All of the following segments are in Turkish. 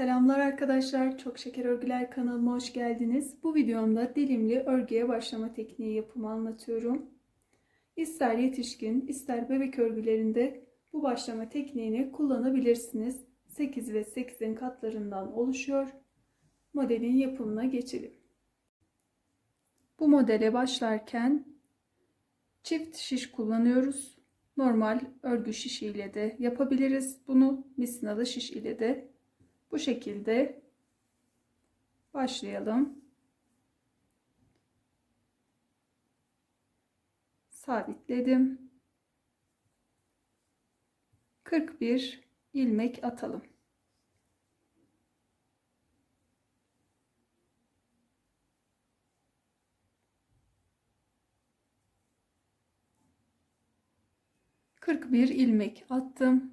Selamlar arkadaşlar. Çok Şeker Örgüler kanalıma hoş geldiniz. Bu videomda dilimli örgüye başlama tekniği yapımı anlatıyorum. İster yetişkin, ister bebek örgülerinde bu başlama tekniğini kullanabilirsiniz. 8 ve 8'in katlarından oluşuyor. Modelin yapımına geçelim. Bu modele başlarken çift şiş kullanıyoruz. Normal örgü şiş ile de yapabiliriz. Bunu misinalı şiş ile de bu şekilde başlayalım. Sabitledim. 41 ilmek atalım. Kırk bir ilmek attım.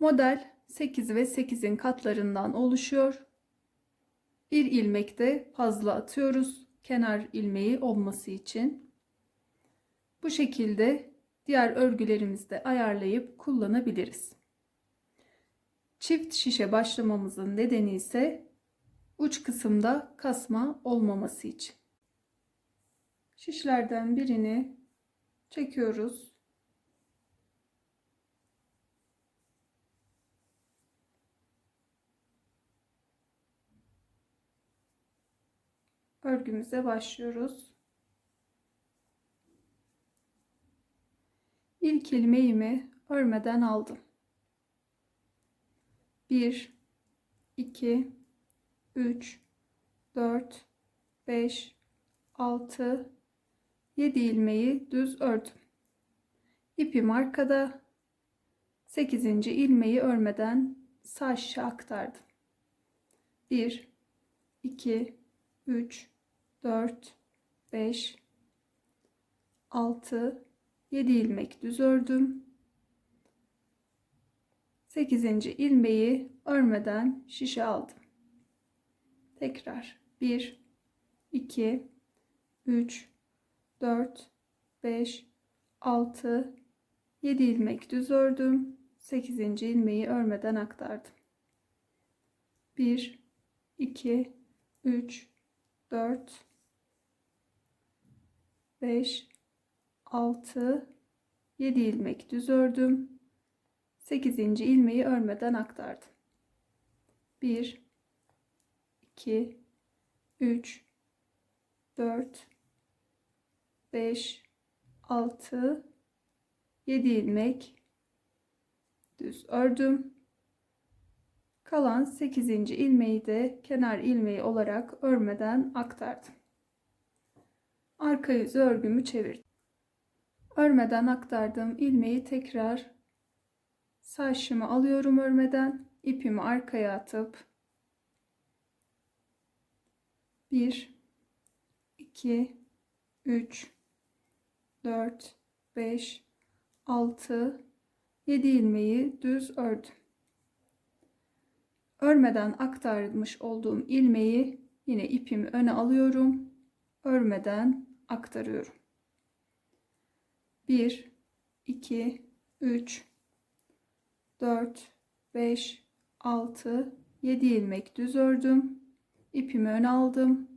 Model 8 ve 8'in katlarından oluşuyor. Bir ilmek de fazla atıyoruz. Kenar ilmeği olması için. Bu şekilde diğer örgülerimizde ayarlayıp kullanabiliriz. Çift şişe başlamamızın nedeni ise uç kısımda kasma olmaması için. Şişlerden birini çekiyoruz. Örgümüze başlıyoruz. İlk ilmeğimi örmeden aldım. 1 2 3 4 5 6 7 ilmeği düz ördüm. İpim arkada. 8. ilmeği örmeden sağ şişe aktardım. 1 2 3 4 5 6 7 ilmek düz ördüm. 8. ilmeği örmeden şişe aldım. Tekrar 1 2 3 4 5 6 7 ilmek düz ördüm. 8. ilmeği örmeden aktardım. 1 2 3 4 5 6 7 ilmek düz ördüm. 8. ilmeği örmeden aktardım. 1 2 3 4 5 6 7 ilmek düz ördüm. Kalan 8. ilmeği de kenar ilmeği olarak örmeden aktardım. Arka yüzü örgümü çevirdim. Örmeden aktardığım ilmeği tekrar saçımı alıyorum örmeden. ipimi arkaya atıp 1 2 3 4 5 6 7 ilmeği düz ördüm. Örmeden aktarmış olduğum ilmeği yine ipimi öne alıyorum. Örmeden aktarıyorum. 1 2 3 4 5 6 7 ilmek düz ördüm. İpimi öne aldım.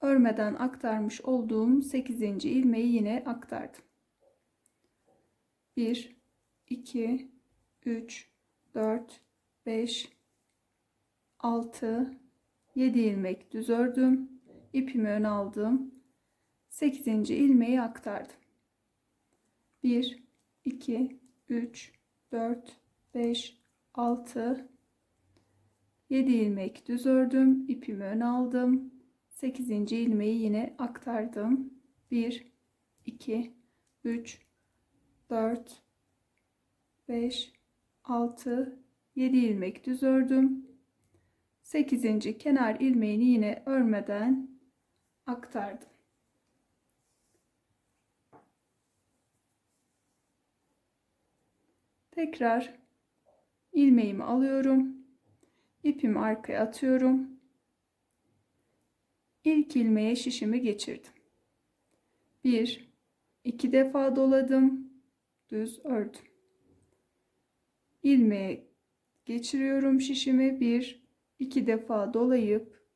Örmeden aktarmış olduğum 8. ilmeği yine aktardım. 1 2 3 4 5 6 7 ilmek düz ördüm. İpimi ön aldım. 8. ilmeği aktardım. 1 2 3 4 5 6 7 ilmek düz ördüm. İpimi ön aldım. 8. ilmeği yine aktardım. 1 2 3 4 5 6 7 ilmek düz ördüm. 8. kenar ilmeğini yine örmeden aktardım. Tekrar ilmeğimi alıyorum. ipimi arkaya atıyorum. İlk ilmeğe şişimi geçirdim. Bir, iki defa doladım. Düz ördüm. İlmeğe geçiriyorum şişimi. Bir, iki defa dolayıp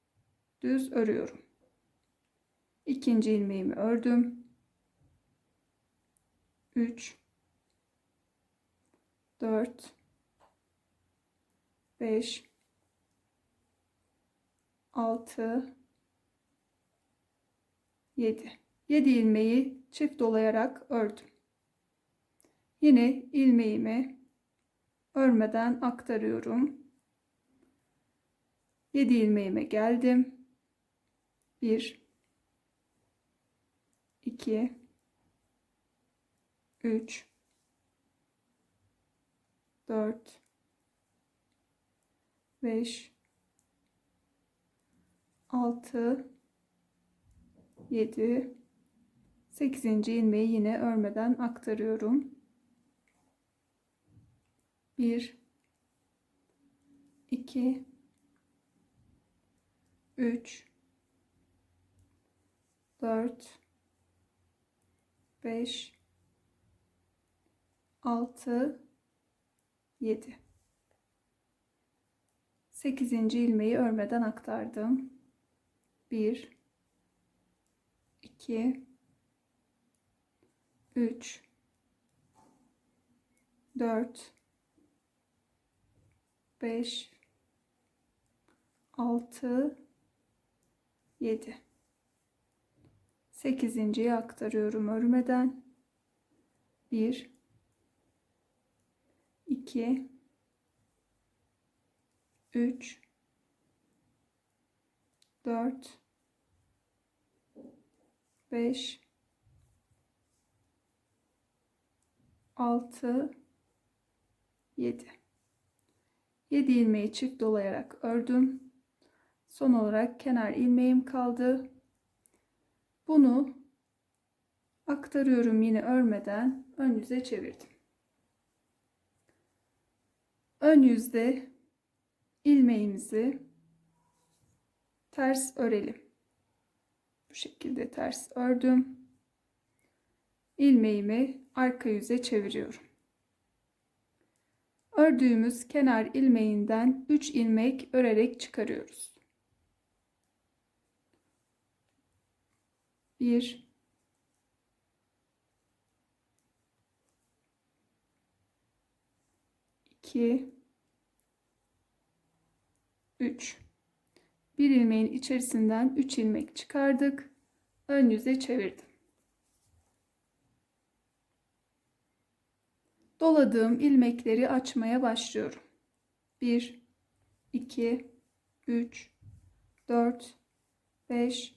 düz örüyorum. İkinci ilmeğimi ördüm. 3 4 5 6 7 7 ilmeği çift dolayarak ördüm. Yine ilmeğimi örmeden aktarıyorum. 7 ilmeğime geldim. 1 2 3 4 5 6 7 8. ilmeği yine örmeden aktarıyorum. 1 2 3 4 5 6 7 8. ilmeği örmeden aktardım. 1 2 3 4 5 6 7 8.yi aktarıyorum örmeden. 1 2 3 4 5 6 7 7 ilmeği çift dolayarak ördüm. Son olarak kenar ilmeğim kaldı. Bunu aktarıyorum yine örmeden ön yüze çevirdim. Ön yüzde ilmeğimizi ters örelim. Bu şekilde ters ördüm. İlmeğimi arka yüze çeviriyorum. Ördüğümüz kenar ilmeğinden 3 ilmek örerek çıkarıyoruz. 1 2 3 bir ilmeğin içerisinden 3 ilmek çıkardık. Ön yüze çevirdim. Doladığım ilmekleri açmaya başlıyorum. 1 2 3 4 5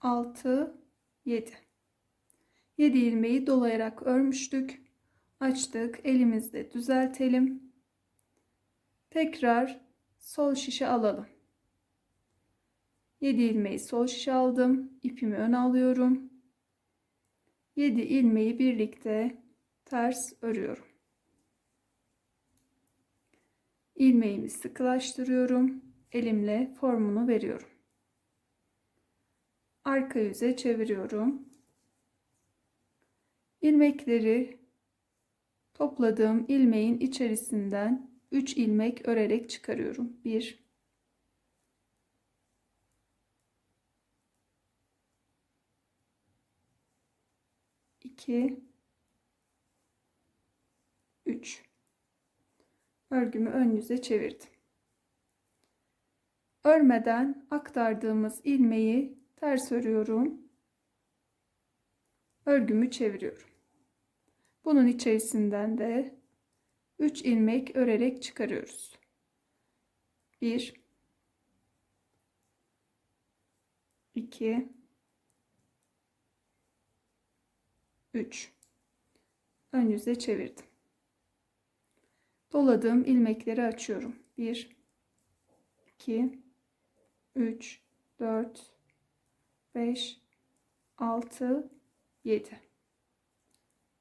6 7 7 ilmeği dolayarak örmüştük. Açtık. Elimizde düzeltelim. Tekrar sol şişe alalım. 7 ilmeği sol şişe aldım. İpimi ön alıyorum. 7 ilmeği birlikte ters örüyorum. ilmeğimi sıkılaştırıyorum. Elimle formunu veriyorum. Arka yüze çeviriyorum. İlmekleri topladığım ilmeğin içerisinden 3 ilmek örerek çıkarıyorum. 1 2 3 örgümü ön yüze çevirdim. Örmeden aktardığımız ilmeği ters örüyorum. Örgümü çeviriyorum. Bunun içerisinden de 3 ilmek örerek çıkarıyoruz. 1 2 3 ön yüze çevirdim. Doladığım ilmekleri açıyorum. 1 2 3 4 5 6 7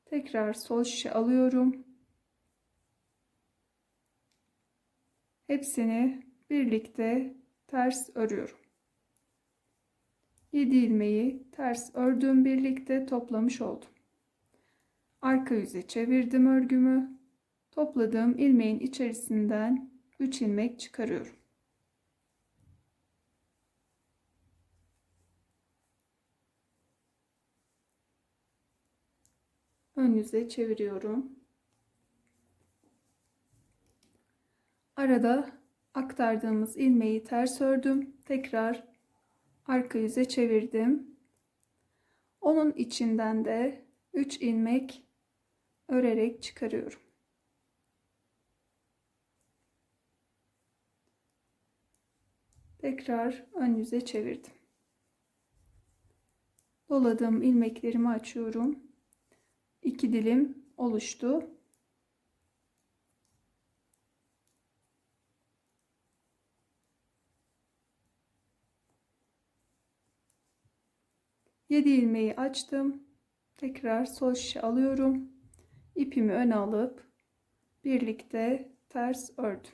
Tekrar sol şişe alıyorum. Hepsini birlikte ters örüyorum. 7 ilmeği ters ördüğüm birlikte toplamış oldum. Arka yüze çevirdim örgümü. Topladığım ilmeğin içerisinden 3 ilmek çıkarıyorum. Ön yüze çeviriyorum. Arada aktardığımız ilmeği ters ördüm. Tekrar arka yüze çevirdim. Onun içinden de 3 ilmek örerek çıkarıyorum. Tekrar ön yüze çevirdim. Doladığım ilmeklerimi açıyorum. 2 dilim oluştu. Yedi ilmeği açtım. Tekrar sol şişe alıyorum. İpimi öne alıp birlikte ters ördüm.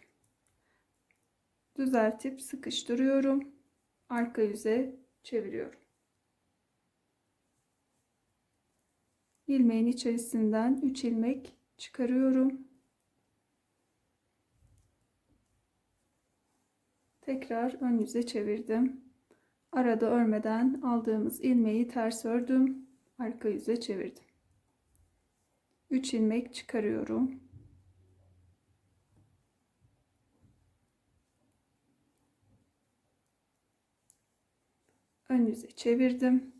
Düzeltip sıkıştırıyorum. Arka yüze çeviriyorum. ilmeğin içerisinden 3 ilmek çıkarıyorum. Tekrar ön yüze çevirdim. Arada örmeden aldığımız ilmeği ters ördüm. Arka yüze çevirdim. 3 ilmek çıkarıyorum. Ön yüze çevirdim.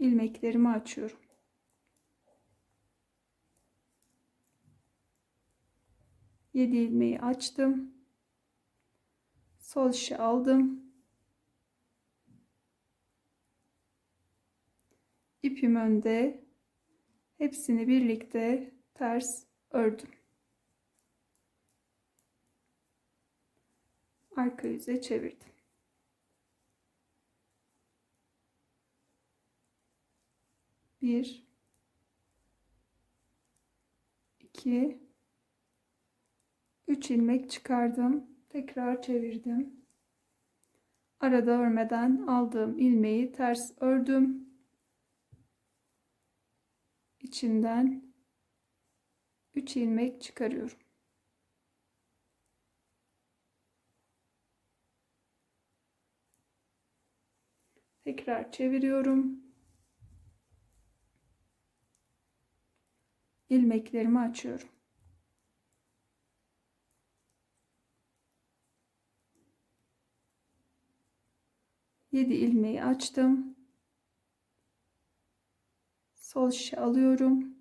ilmeklerimi açıyorum. Yedi ilmeği açtım. Sol işi aldım. İpim önde. Hepsini birlikte ters ördüm. Arka yüze çevirdim. 1 2 3 ilmek çıkardım. Tekrar çevirdim. Arada örmeden aldığım ilmeği ters ördüm. İçinden 3 ilmek çıkarıyorum. Tekrar çeviriyorum. ilmeklerimi açıyorum. Yedi ilmeği açtım. Sol şişe alıyorum.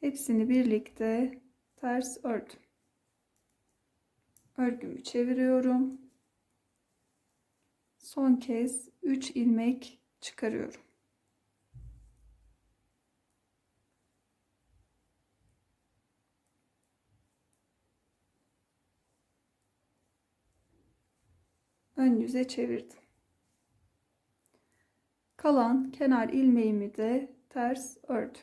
Hepsini birlikte ters ördüm. Örgümü çeviriyorum. Son kez 3 ilmek çıkarıyorum. Ön yüze çevirdim. Kalan kenar ilmeğimi de ters ördüm.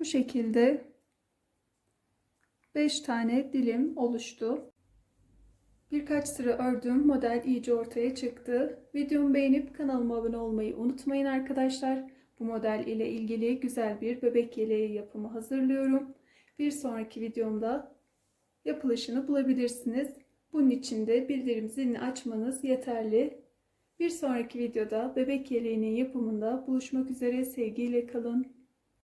Bu şekilde 5 tane dilim oluştu. Birkaç sıra ördüm. Model iyice ortaya çıktı. Videomu beğenip kanalıma abone olmayı unutmayın arkadaşlar. Bu model ile ilgili güzel bir bebek yeleği yapımı hazırlıyorum. Bir sonraki videomda yapılışını bulabilirsiniz. Bunun için de bildirim zilini açmanız yeterli. Bir sonraki videoda bebek yeleğinin yapımında buluşmak üzere sevgiyle kalın.